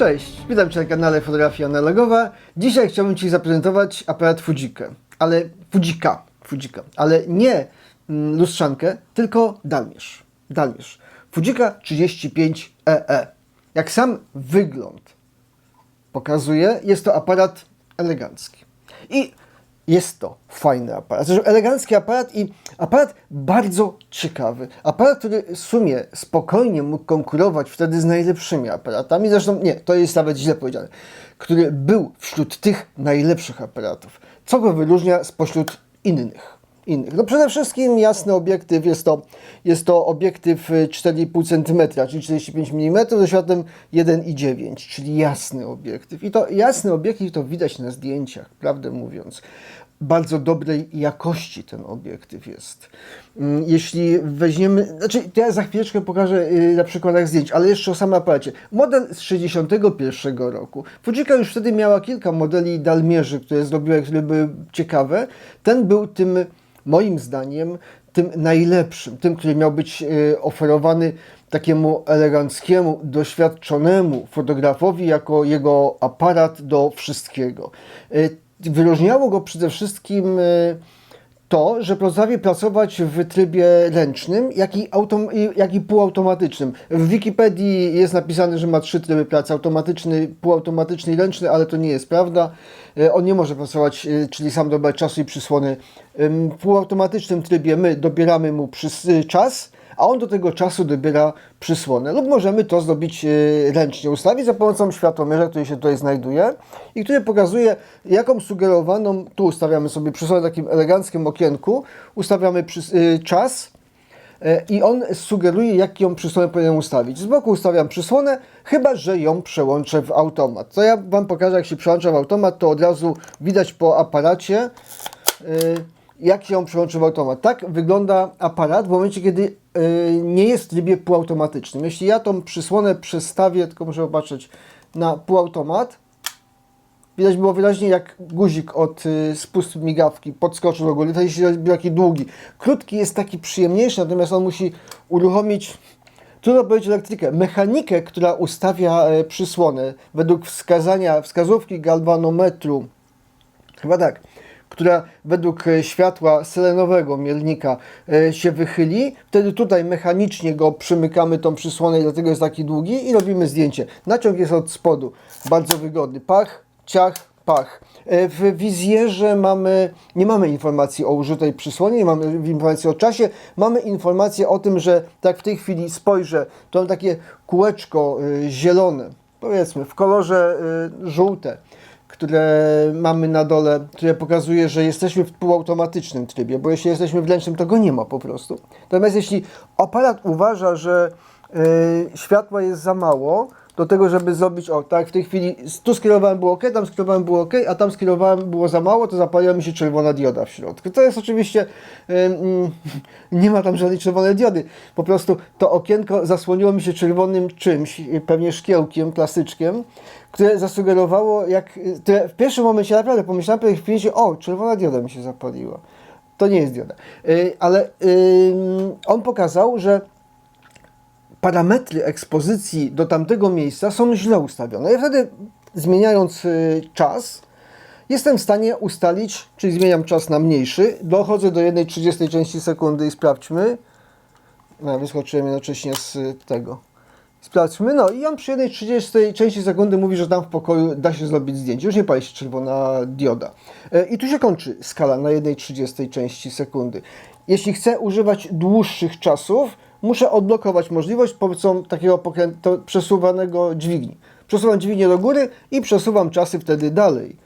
Cześć, witam Cię na kanale Fotografia Analogowa. Dzisiaj chciałbym Ci zaprezentować aparat Fujikę, ale Fujika, Fujika, ale nie mm, lustrzankę, tylko dalmierz. Dalmierz. Fujika 35EE. Jak sam wygląd pokazuje, jest to aparat elegancki. I jest to fajny aparat. Zresztą elegancki aparat i aparat bardzo ciekawy. Aparat, który w sumie spokojnie mógł konkurować wtedy z najlepszymi aparatami. Zresztą nie, to jest nawet źle powiedziane. Który był wśród tych najlepszych aparatów. Co go wyróżnia spośród innych? innych. No przede wszystkim jasny obiektyw, jest to, jest to obiektyw y, 4,5 cm, czyli 45 mm ze światłem 1,9, czyli jasny obiektyw. I to jasny obiektyw to widać na zdjęciach, prawdę mówiąc. Bardzo dobrej jakości ten obiektyw jest. Mm, Jeśli weźmiemy, znaczy ja za chwileczkę pokażę y, na przykładach zdjęć, ale jeszcze o samym aparacie. Model z 61 roku. Fujika już wtedy miała kilka modeli dalmierzy, które zrobiła, które były ciekawe. Ten był tym moim zdaniem tym najlepszym, tym, który miał być e, oferowany takiemu eleganckiemu, doświadczonemu fotografowi jako jego aparat do wszystkiego. Wyróżniało go przede wszystkim e, to, że potrafi pracować w trybie ręcznym, jak i, jak i półautomatycznym. W Wikipedii jest napisane, że ma trzy tryby pracy, automatyczny, półautomatyczny i ręczny, ale to nie jest prawda. E, On nie może pracować, e, czyli sam dobrać czasu i przysłony. W półautomatycznym trybie my dobieramy mu y, czas, a on do tego czasu dobiera przysłonę. Lub możemy to zrobić e, ręcznie, ustawić za pomocą światłomierza, który się tutaj znajduje i który pokazuje, jaką sugerowaną, tu ustawiamy sobie przysłonę w takim eleganckim okienku, ustawiamy e, czas e, i on sugeruje, jak ją przysłonę powinienem ustawić. Z boku ustawiam przysłonę, chyba że ją przełączę w automat. To ja Wam pokażę, jak się przełącza w automat, to od razu widać po aparacie, jak się ją przełączy w automat. Tak wygląda aparat w momencie, kiedy nie jest w trybie półautomatycznym. Jeśli ja tą przysłonę przestawię, tylko muszę popatrzeć, na półautomat, Widać było wyraźnie, jak guzik od y, spustu migawki podskoczył do góry. To się robi taki długi. Krótki jest taki przyjemniejszy, natomiast on musi uruchomić, trudno powiedzieć elektrykę, mechanikę, która ustawia e, przysłonę według wskazania, wskazówki galwanometru. Chyba tak. Która według e, światła selenowego mielnika e, się wychyli. Wtedy tutaj mechanicznie go przymykamy tą przysłonę dlatego jest taki długi i robimy zdjęcie. Naciąg jest od spodu. Bardzo wygodny. Pach, ciach, pach. E, W wizjerze mamy, nie mamy informacji o użytej przysłonie, nie mamy informacji o czasie, mamy informację o tym, że tak w tej chwili spojrzę, to mam takie kółeczko zielone, powiedzmy w kolorze żółte które mamy na dole, które pokazuje, że jesteśmy w półautomatycznym trybie, bo jeśli jesteśmy w ręcznym, to go nie ma po prostu. Natomiast jeśli aparat uważa, że y, światła jest za mało, do tego, żeby zrobić, o tak, w tej chwili tu skierowałem było ok, tam skierowałem było ok, a tam skierowałem było za mało, to zapaliła mi się czerwona dioda w środku. To jest oczywiście, y, mm, nie ma tam żadnej czerwonej diody, po prostu to okienko zasłoniło mi się czerwonym czymś, pewnie szkiełkiem, klasyczkiem, które zasugerowało, jak, które w pierwszym momencie naprawdę pomyślałem, po chwili, że o, czerwona dioda mi się zapaliła. To nie jest dioda. Y, ale ym, on pokazał, że parametry ekspozycji do tamtego miejsca są źle ustawione. Ja wtedy, zmieniając y, czas, jestem w stanie ustalić, czyli zmieniam czas na mniejszy, dochodzę do 1,30 części sekundy i sprawdźmy. No, wyskoczyłem jednocześnie z y, tego. Sprawdźmy, no i on przy 1,30 części sekundy mówi, że tam w pokoju da się zrobić zdjęcie. Już nie pali się czerwona dioda. E, I tu się kończy skala na 1,30 części sekundy. Jeśli chcę używać dłuższych czasów, muszę odblokować możliwość pomocą takiego przesuwanego dźwigni. Przesuwam dźwignię do góry i przesuwam czasy wtedy dalej.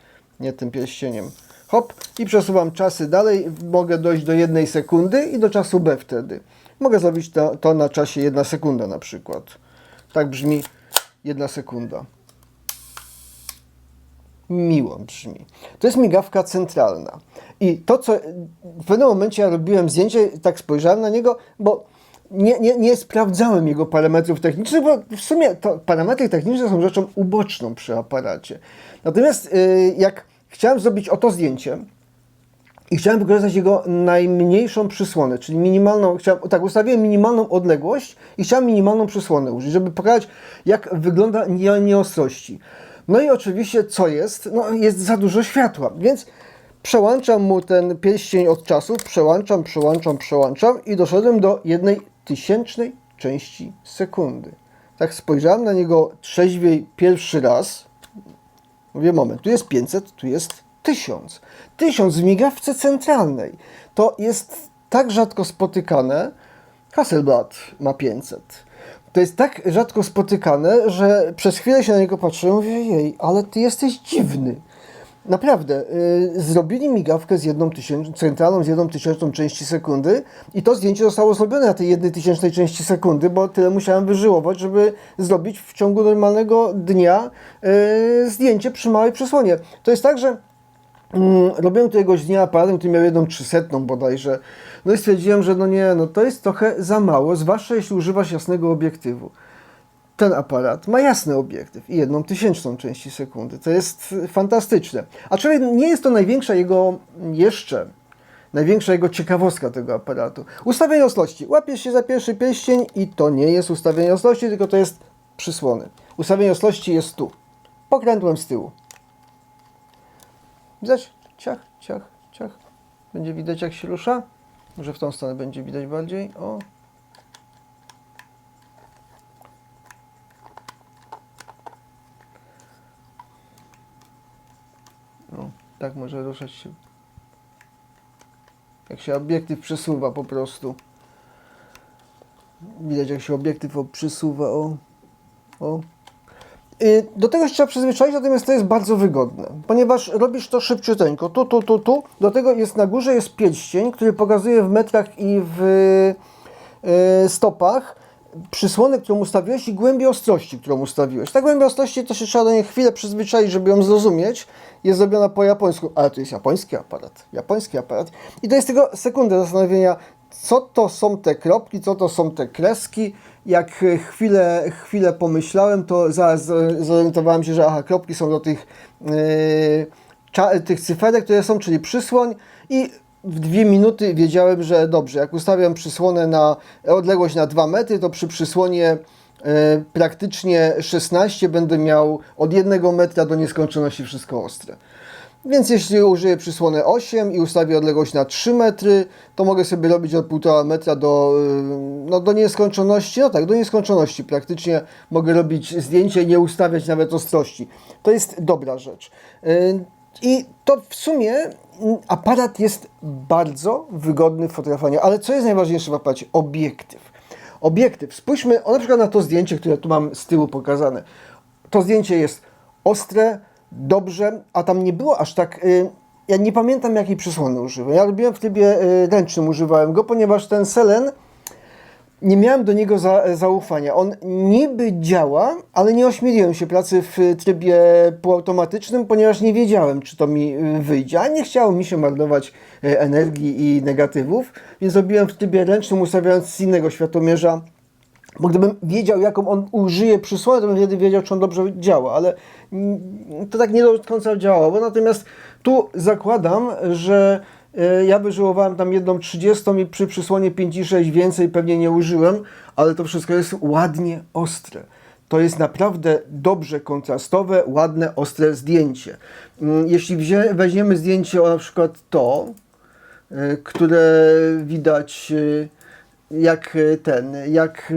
Nie tym pierścieniem. Hop i przesuwam czasy dalej. Mogę dojść do jednej sekundy i do czasu B wtedy. Mogę zrobić to, to na czasie jedna sekunda na przykład. Tak brzmi jedna sekunda. Miło brzmi. To jest migawka centralna. I to, co w pewnym momencie ja robiłem zdjęcie, tak spojrzałem na niego, bo nie, nie, nie sprawdzałem jego parametrów technicznych, bo w sumie to parametry techniczne są rzeczą uboczną przy aparacie. Natomiast y, jak chciałem zrobić oto zdjęcie, I chciałem wykorzystać jego najmniejszą przysłonę, czyli minimalną, chciałem, tak, ustawiłem minimalną odległość i chciałem minimalną przysłonę użyć, żeby pokazać, jak wygląda nie- nieostrości. No i oczywiście, co jest? No, jest za dużo światła, więc przełączam mu ten pierścień od czasu, przełączam, przełączam, przełączam i doszedłem do jednej tysięcznej części sekundy. Tak spojrzałem na niego trzeźwiej pierwszy raz, Mówię, moment, tu jest 500, tu jest 1000. 1000 w migawce centralnej. To jest tak rzadko spotykane. Hasselblad ma 500. To jest tak rzadko spotykane, że przez chwilę się na niego patrzyłem i mówię, jej, ale ty jesteś dziwny. Naprawdę, yy, zrobili migawkę z jedną tysięczną, centralną z jedną tysięczną części sekundy i to zdjęcie zostało zrobione na tej jednej tysięcznej części sekundy, bo tyle musiałem wyżyłować, żeby zrobić w ciągu normalnego dnia yy, zdjęcie przy małej przesłonie. To jest tak, że Mm, robiłem któregoś dnia aparatem, który miał jedną trzysetną bodajże. No i stwierdziłem, że no nie, no to jest trochę za mało, zwłaszcza jeśli używasz jasnego obiektywu. Ten aparat ma jasny obiektyw i jedną tysięczną części sekundy. To jest fantastyczne. Aczkolwiek nie jest to największa jego jeszcze, największa jego ciekawostka tego aparatu. Ustawienie ostrości. Łapiesz się za pierwszy pierścień i to nie jest ustawienie ostrości, tylko to jest przysłony. Ustawienie ostrości jest tu. Pokrętłem z tyłu. Widać? Ciach, ciach, ciach. Będzie widać jak się rusza? Może w tą stronę będzie widać bardziej. O. No, tak może ruszać się. Jak się obiektyw przesuwa po prostu. Widać jak się obiektyw przesuwa. O. O. Do tego się trzeba przyzwyczaić, natomiast to jest bardzo wygodne, ponieważ robisz to szybciuteńko. Tu, tu, tu, tu. Do tego jest na górze jest pierścień, który pokazuje w metrach i w y, stopach przysłonę, którą ustawiłeś i głębię ostrości, którą ustawiłeś. Ta głębia ostrości to się trzeba do niej chwilę przyzwyczaić, żeby ją zrozumieć. Jest zrobiona po japońsku, ale to jest japoński aparat. Japoński aparat. I to jest tylko sekundę zastanowienia, co to są te kropki, co to są te kreski. Jak chwilę, chwilę pomyślałem, to zaraz zor- zorientowałem się, że aha, kropki są do tych, yy, tych cyferek, które są, czyli przysłoń i w dwie minuty wiedziałem, że dobrze, jak ustawiam przysłonę na odległość na 2 metry, to przy przysłonie e, praktycznie 16 będę miał od 1 metra do nieskończoności wszystko ostre. Więc jeśli użyję przysłony 8 i ustawię odległość na 3 metry, to mogę sobie robić od 1,5 metra do, y, no, do nieskończoności. No tak, do nieskończoności praktycznie mogę robić zdjęcie i nie ustawiać nawet ostrości. To jest dobra rzecz. Y, I to w sumie aparat jest bardzo wygodny w fotografowaniu, ale co jest najważniejsze w aparacie? Obiektyw. Obiektyw. Spójrzmy o, na przykład na to zdjęcie, które tu mam z tyłu pokazane. To zdjęcie jest ostre, dobrze, a tam nie było aż tak. Y, ja nie pamiętam jakiej przysłony używałem. Ja robiłem w trybie y, ręcznym, używałem go, ponieważ ten Selen nie miałem do niego za, zaufania. On niby działa, ale nie ośmieliłem się pracy w trybie półautomatycznym, ponieważ nie wiedziałem, czy to mi wyjdzie, a nie chciało mi się marnować y, energii i negatywów, więc zrobiłem w trybie ręcznym, ustawiając z innego światłomierza bo gdybym wiedział, jaką on użyje przysłonę, to bym wtedy wiedział, czy on dobrze działa, ale to tak nie do końca działało. Natomiast tu zakładam, że e, ja wyżyłowałem tam jedną 30 i przy przysłonie 5,6 więcej pewnie nie użyłem, ale to wszystko jest ładnie ostre. To jest naprawdę dobrze kontrastowe, ładne, ostre zdjęcie. Mm, Jeśli weźmiemy zdjęcie o na przykład to, e, które widać e, jak e, ten, jak e,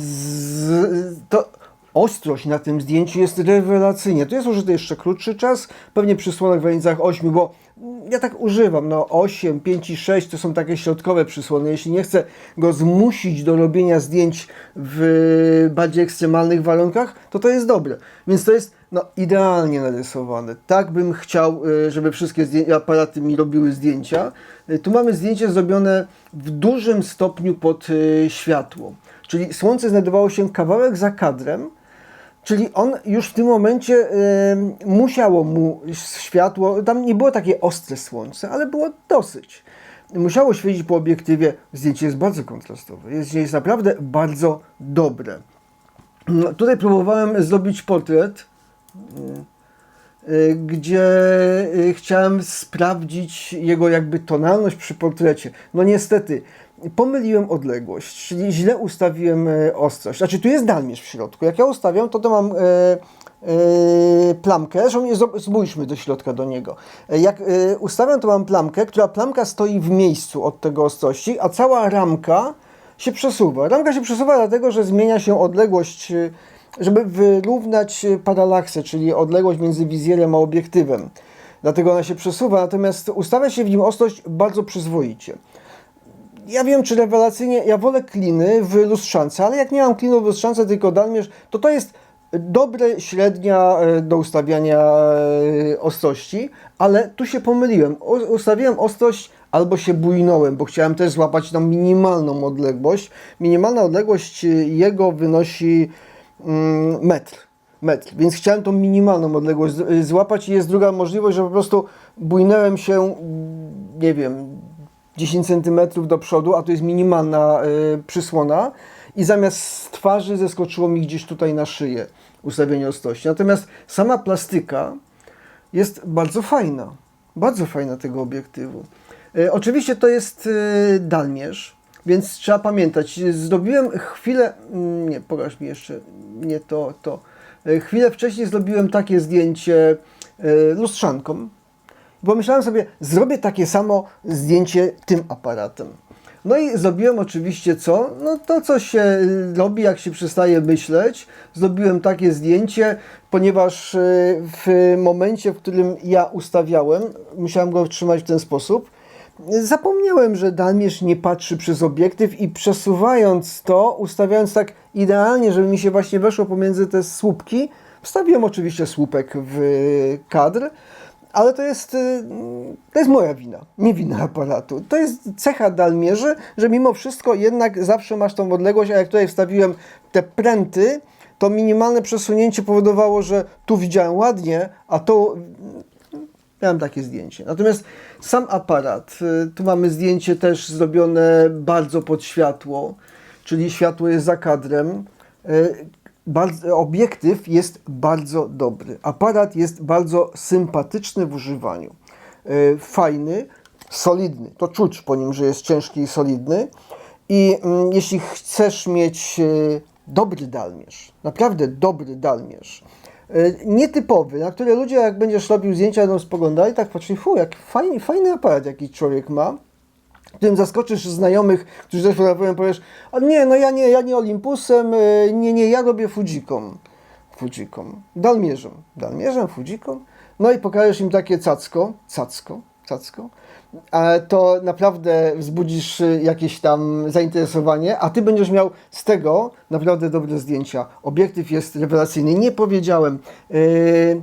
z, to ostrość na tym zdjęciu jest rewelacyjnie. Tu jest użyty jeszcze krótszy czas, pewnie przysłonek w granicach 8, bo ja tak używam, no 8, 5 i 6 to są takie środkowe przysłony. Jeśli nie chcę go zmusić do robienia zdjęć w bardziej ekstremalnych warunkach, to to jest dobre. Więc to jest no, idealnie narysowane. Tak bym chciał, y, żeby wszystkie aparaty mi robiły zdjęcia. Y, Tu mamy zdjęcie zrobione w dużym stopniu pod y, światło. Czyli słońce znajdowało się kawałek za kadrem, Czyli on już w tym momencie musiało mu światło, tam nie było takie ostre słońce, ale było dosyć. Musiało świecić po obiektywie. Zdjęcie jest bardzo kontrastowe. Jest, jest naprawdę bardzo dobre. No, tutaj próbowałem zrobić portret. y, gdzie y, chciałem sprawdzić jego jakby tonalność przy portrecie. No niestety, pomyliłem odległość, czyli źle ustawiłem e, ostrość. Znaczy tu jest dalmierz w środku. Jak ja ustawiam, to to mam e, e, plamkę, zresztą spójrzmy do środka do niego. E, Jak e, ustawiam, to mam plamkę, która plamka stoi w miejscu od tego ostrości, a cała ramka się przesuwa. Ramka się przesuwa dlatego, że zmienia się odległość, e, żeby wyrównać paralaksę, czyli odległość między wizjerem a obiektywem. Dlatego ona się przesuwa, natomiast ustawia się w nim ostrość bardzo przyzwoicie ja wiem, czy rewelacyjnie, ja wolę kliny w lustrzance, ale jak nie mam klinu w lustrzance, tylko dalmierz, to to jest dobre średnia e, do ustawiania e, ostrości, ale tu się pomyliłem. Ustawiłem ostrość albo się bujnąłem, bo chciałem też złapać tam minimalną odległość. Minimalna odległość e, jego wynosi mm, metr. Metr, więc chciałem tą minimalną odległość złapać i jest druga możliwość, że po prostu bujnęłem się, mm, nie wiem, 10 cm do przodu, a to jest minimalna y, przysłona i zamiast z twarzy zeskoczyło mi gdzieś tutaj na szyję ustawienie ostrości. Natomiast sama plastyka jest bardzo fajna. Bardzo fajna tego obiektywu. Y, oczywiście to jest y, dalmierz, więc trzeba pamiętać. Zrobiłem chwilę, mm, nie, pokaż mi jeszcze, nie to, to. Y, Chwilę wcześniej zrobiłem takie zdjęcie lustrzanką, Pomyślałem sobie, zrobię takie samo zdjęcie tym aparatem. No i zrobiłem oczywiście co? No to, co się robi, jak się przestaje myśleć. Zrobiłem takie zdjęcie, ponieważ y, w momencie, w którym ja ustawiałem, musiałem go trzymać w ten sposób. Zapomniałem, że dalmierz nie patrzy przez obiektyw i przesuwając to, ustawiając tak idealnie, żeby mi się właśnie weszło pomiędzy te słupki, wstawiłem oczywiście słupek w kadr, ale to jest, y, to jest moja wina, nie wina aparatu. To jest cecha dalmierzy, że mimo wszystko jednak zawsze masz tą odległość, a jak tutaj wstawiłem te pręty, to minimalne przesunięcie powodowało, że tu widziałem ładnie, a tu miałem takie zdjęcie. Natomiast sam aparat, y, tu mamy zdjęcie też zrobione bardzo pod światło, czyli światło jest za kadrem. Bardzo, obiektyw jest bardzo dobry. Aparat jest bardzo sympatyczny w używaniu. Y, Fajny, solidny. To czuć po nim, że jest ciężki i solidny. I mm, jeśli chcesz mieć y, dobry dalmierz, naprawdę dobry dalmierz, y, nietypowy, na który ludzie jak będziesz robił zdjęcia, będą spoglądali, tak patrzyli, fu, jak fajny, fajny aparat jaki człowiek ma, którym zaskoczysz znajomych, którzy też fotografują, powiesz, a nie, no ja nie, ja nie Olympusem, y, nie, nie, ja robię Fujiką. Fujiką. Dalmierzem. Dalmierzem, Fujiką. No i pokażesz im takie cacko, cacko, cacko, a to naprawdę wzbudzisz y, jakieś tam zainteresowanie, a ty będziesz miał z tego naprawdę dobre zdjęcia. Obiektyw jest rewelacyjny. Nie powiedziałem, yy,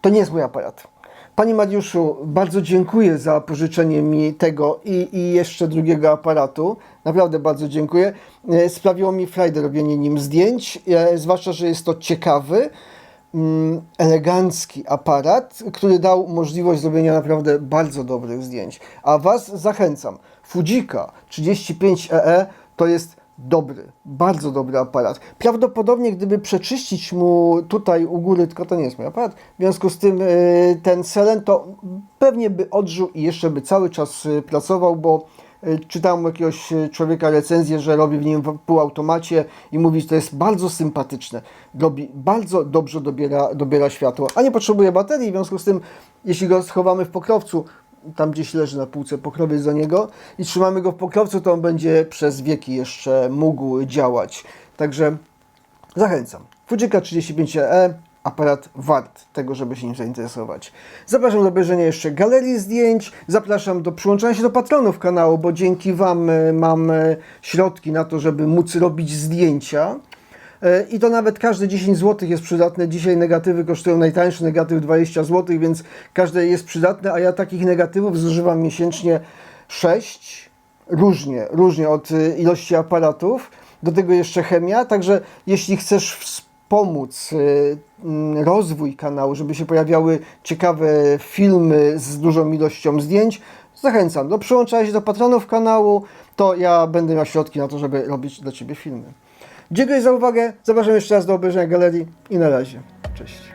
to nie jest mój aparat. Panie Mariuszu, bardzo dziękuję za pożyczenie mi tego i, i jeszcze drugiego aparatu. Naprawdę bardzo dziękuję. E, Sprawiło mi frajdę robienie nim zdjęć, e, zwłaszcza, że jest to ciekawy, mm, elegancki aparat, który dał możliwość zrobienia naprawdę bardzo dobrych zdjęć. A Was zachęcam. Fujika 35EE to jest dobry, bardzo dobry aparat. Prawdopodobnie gdyby przeczyścić mu tutaj u góry, tylko to nie jest mój aparat, w związku z tym y, ten selen to pewnie by odżył i jeszcze by cały czas y, pracował, bo y, czytałem jakiegoś człowieka recenzję, że robi w nim w półautomacie i mówi, że to jest bardzo sympatyczne. Robi bardzo dobrze dobiera, dobiera światło, a nie potrzebuje baterii, w związku z tym jeśli go schowamy w pokrowcu, tam gdzieś leży na półce pokrowiec do niego i trzymamy go w pokrowcu, to on będzie przez wieki jeszcze mógł działać. Także zachęcam. Fujika 35E, aparat wart tego, żeby się nim zainteresować. Zapraszam do obejrzenia jeszcze galerii zdjęć, zapraszam do przyłączenia się do patronów kanału, bo dzięki Wam e, mam e, środki na to, żeby móc robić zdjęcia. E, I to nawet każde 10 zł jest przydatne. Dzisiaj negatywy kosztują najtańszy negatyw 20 zł, więc każde jest przydatne, a ja takich negatywów zużywam miesięcznie 6. Różnie, różnie od y, ilości aparatów. Do tego jeszcze chemia, także jeśli chcesz wspomóc y, mm, rozwój kanału, żeby się pojawiały ciekawe filmy z dużą ilością zdjęć, zachęcam do przyłączania się do patronów kanału, to ja będę miał środki na to, żeby robić dla Ciebie filmy. Dziękuję za uwagę. Zapraszam jeszcze raz do obejrzenia galerii i na razie. Cześć.